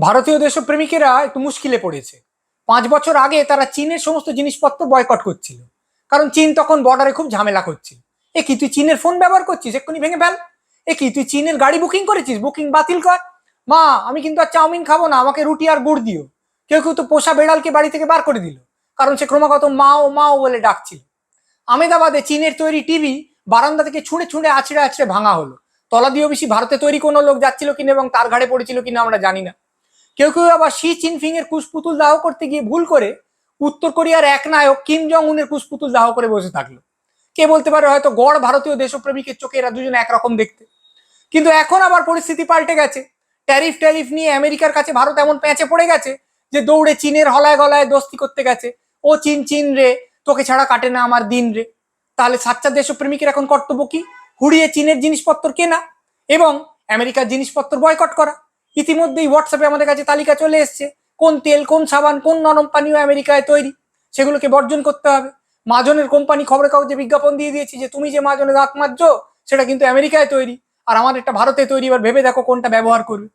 ভারতীয় দেশপ্রেমিকেরা একটু মুশকিলে পড়েছে। পাঁচ বছর আগে তারা চীনের সমস্ত জিনিসপত্র বয়কট করছিল। কারণ চীন তখন বর্ডারে খুব ঝামেলা করছিল। এ কি, তুই চীনের ফোন ব্যবহার করছিস? এক্ষুনি ভেঙে ফেল। এ কি, তুই চীনের গাড়ি বুকিং করেছিস? বুকিং বাতিল কর। মা, আমি কিন্তু আর চাউমিন খাব না, আমাকে রুটি আর গুড় দিও। কেউ কেউ তো পোষা বেড়ালকে বাড়ি থেকে বার করে দিল। কারণ সে ক্রমাগত মাও মাও বলে ডাকছিল। আমেদাবাদে চীনের তৈরি টিভি বারান্দা থেকে ছুঁড়ে ছুঁড়ে আছড়ে আছড়ে ভাঙা হলো। তলা দিয়েও বেশি ভারতে তৈরি কোনো লোক যাচ্ছিল কিনা এবং তার ঘাড়ে পড়েছিল কিনা আমরা জানি না। কেউ কেউ আবার শি চিনফিং এর কুশপুতুল দাহ করতে গিয়ে ভুল করে উত্তর কোরিয়ার এক নায়ক কিম জং উনের কুশপুতুল দাহ করে বসে থাকল। কে বলতে পারে হয়তো গড় ভারতীয় দেশপ্রেমিকের চোখে এরা দুজনে একরকম দেখতে। কিন্তু এখন আবার পরিস্থিতি পাল্টে গেছে। ট্যারিফ ট্যারিফ নিয়ে আমেরিকার কাছে ভারত এমন প্যাঁচে পড়ে গেছে যে দৌড়ে চীনের হলায় গলায় দোস্তি করতে গেছে। ও চীন চীন রে, তোকে ছাড়া কাটে না আমার দিন রে। তাহলে সাচ্চা দেশপ্রেমিকের এখন কর্তব্য কি? হুড়িয়ে চীনের জিনিসপত্র কেনা এবং আমেরিকার জিনিসপত্র বয়কট করা। ইতিমধ্যেই হোয়াটসঅ্যাপে আমাদের কাছে তালিকা চলে এসছে। কোন তেল, কোন সাবান, কোন নরম পানীয় আমেরিকায় তৈরি, সেগুলোকে বর্জন করতে হবে। মাজনের কোম্পানি খবরের কাগজে বিজ্ঞাপন দিয়ে দিয়েছি যে, তুমি যে মাজনে দাঁত মাজছো, সেটা কিন্তু আমেরিকায় তৈরি। আর আমার একটা ভারতে তৈরি, এবার ভেবে দেখো কোনটা ব্যবহার করবে।